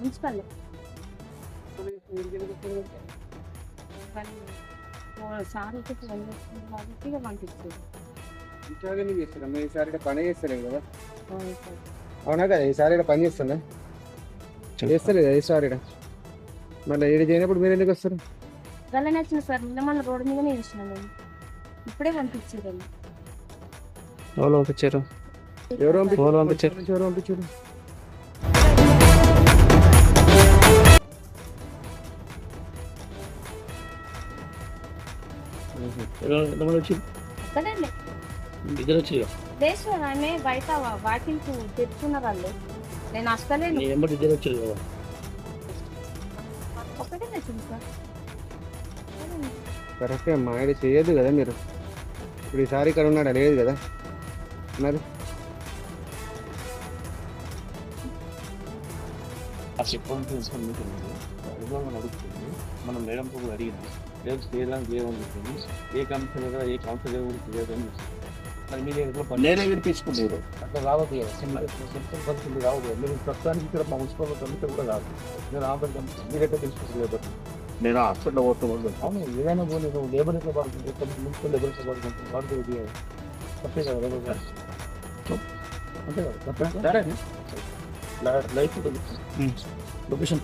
Municipal sir phone చేస్తుంది కాబట్టి ఇక పంపించారు ఇంకాగానే చేస్తున్నాం మేము ఈసారి ఇక్కడ పని చేస్తలేం కదా అవును కదా ఈసారి ఇక్కడ పని చేస్తున్నా చేస్తలేదు ఈసారి ఇక్కడ మళ్ళీ ఏడు చేయనప్పుడు మీరు ఎందుకు వస్తారు? వెళ్ళని వచ్చిన సార్ నిన్న మన రోడ్డు మీదనే చేసిన నేను. ఇప్పుడే పంపించారు. ఎవరు పంపించారు? ఎవరు ఎవరు పంపించారు? ఎవరు పంపించారు? ఇద్దరు వచ్చి బయట వాకింగ్ తెచ్చుకున్నారు వాళ్ళు. నేను వస్తలేను. ఇద్దరు వచ్చారు కదా. కరెక్టే అమ్మా ఆయన చేయొద్దు కదా మీరు? ఇప్పుడు ఈసారి ఇక్కడ ఉన్నాడా? లేదు కదా? మరి? ఆ అడుగుతుంది. మనం మేడం కూడా అడిగినాం. లేదు చేయడానికి చెప్పింది ఏ కంపెనీ ఏ కౌన్సిల్ కూడా లేదని నేనే వినిపించుకున్నారు అట్లా రావద్దు కదా. సింపుల్ పరిస్థితి రావద్దు. మీరు ప్రస్తుతానికి ఇక్కడ మా మున్సిపల్ కమిటీ కూడా రాదు. నేను ఆంధ్ర కమిటీ మీరు ఎట్లా తెలుసుకుంటలేదు నేను హాస్పిటల్ పోతున్నాను అవును ఏదైనా పోనీ నువ్వు లేబర్ ఎట్లా పడుతుంది మున్సిపల్ లేబర్ ఎట్లా పడుతుంది ఇది తప్పే కదా లేబర్. అంతే కదా. Life location.